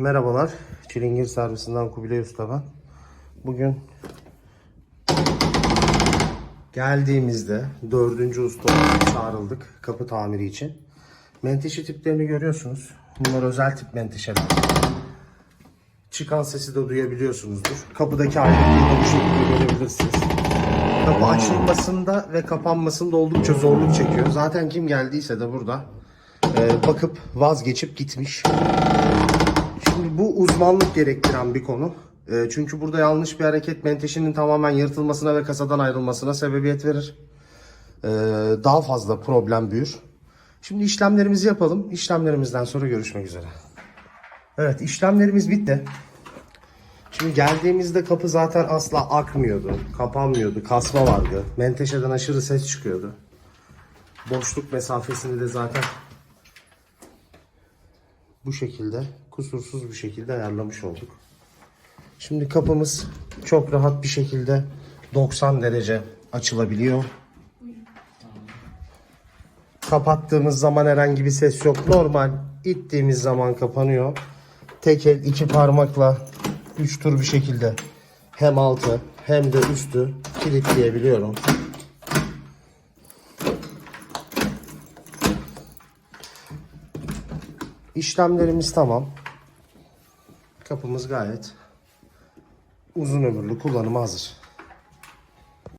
Merhabalar. Çilingir servisinden Kubilay Usta ben. Bugün geldiğimizde dördüncü usta çağrıldık kapı tamiri için. Menteşe tiplerini görüyorsunuz. Bunlar özel tip menteşeler. Çıkan sesi de duyabiliyorsunuzdur. Kapıdaki ayrıntıyı bu şekilde görebilirsiniz. Kapı açılmasında ve kapanmasında oldukça zorluk çekiyor. Zaten kim geldiyse de burada e, bakıp vazgeçip gitmiş. Şimdi bu uzmanlık gerektiren bir konu. E, çünkü burada yanlış bir hareket menteşenin tamamen yırtılmasına ve kasadan ayrılmasına sebebiyet verir. E, daha fazla problem büyür. Şimdi işlemlerimizi yapalım. İşlemlerimizden sonra görüşmek üzere. Evet işlemlerimiz bitti. Şimdi geldiğimizde kapı zaten asla akmıyordu. Kapanmıyordu. Kasma vardı. Menteşeden aşırı ses çıkıyordu. Boşluk mesafesini de zaten bu şekilde kusursuz bir şekilde ayarlamış olduk. Şimdi kapımız çok rahat bir şekilde 90 derece açılabiliyor. Kapattığımız zaman herhangi bir ses yok. Normal ittiğimiz zaman kapanıyor. Tek el iki parmakla 3 tur bir şekilde hem altı hem de üstü kilitleyebiliyorum. İşlemlerimiz tamam. Kapımız gayet uzun ömürlü kullanıma hazır.